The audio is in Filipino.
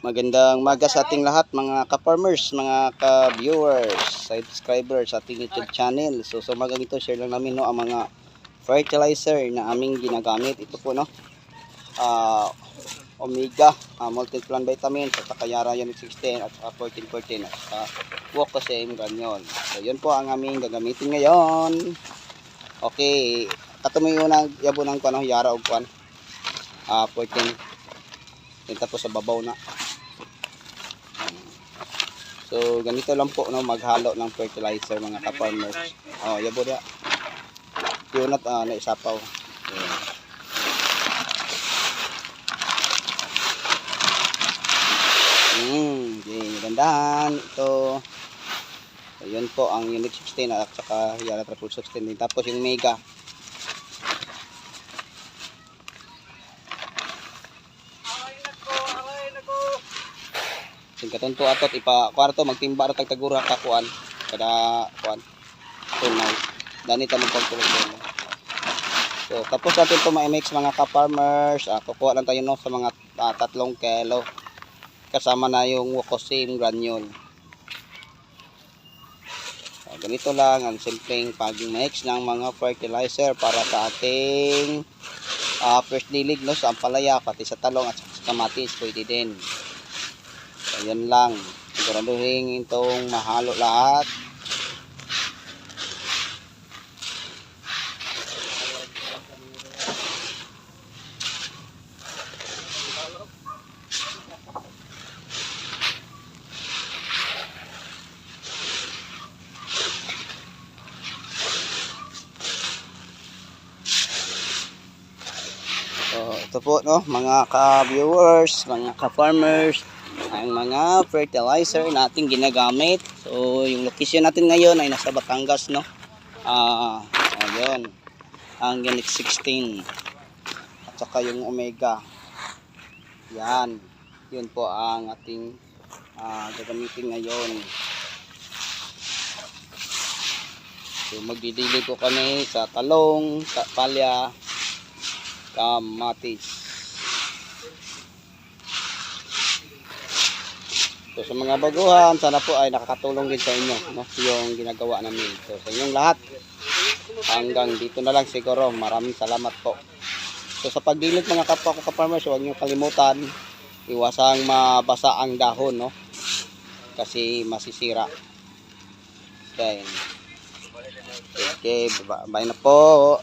Magandang maga sa ating lahat mga ka-farmers, mga ka-viewers, subscribers sa ating YouTube channel. So sa umagang ito, share lang namin no, ang mga fertilizer na aming ginagamit. Ito po no, ah, Omega, uh, multiplan vitamins, at saka Yara Unit 16, at saka 1414, at saka Wocosame Granule. So yun po ang aming gagamitin ngayon. Okay, yung unang yabo ng ano, Yara o kwan. Ah, 14 Yan tapos sa babaw na. So, ganito lang po, no, maghalo ng fertilizer mga ka-farmers. Oh, yabo dia. Yun at uh, naisapaw. Ayan. Hmm, okay, gandahan. Ito. So, yun po ang Unit 16 at saka Yara Triple 16 din. Tapos yung Mega. Sing katunto atot ipa kwarto magtimba ra tag tagura ka kuan kada kuan tunay. Dani ta mo pagtulog So tapos natin to ma-mix mga ka-farmers. Ah, kukuha lang tayo no sa mga ah, tatlong kilo. Kasama na yung Wocosame granule. So, ganito lang ang simpleng pag-mix ng mga fertilizer para sa ating ah, first dilig no sa ampalaya pati sa talong at sa kamatis pwede din. So, yan lang. Siguraduhin itong mahalo lahat. So, ito po no, mga ka-viewers, mga ka-farmers, ang mga fertilizer natin ginagamit. So, yung location natin ngayon ay nasa Batangas, no? Ah, ayun. Ang Unit 16. At saka yung Omega. Yan. Yun po ang ating ah, gagamitin ngayon. So, magdidilig ko kami sa talong, sa palya, kamatis. So sa mga baguhan, sana po ay nakakatulong din sa inyo no, yung ginagawa namin. So sa inyong lahat, hanggang dito na lang siguro. Maraming salamat po. So sa pagdilig mga kapwa ko ka-farmers, huwag niyo kalimutan, iwasang mabasa ang dahon, no? Kasi masisira. Okay. Okay, bye na po.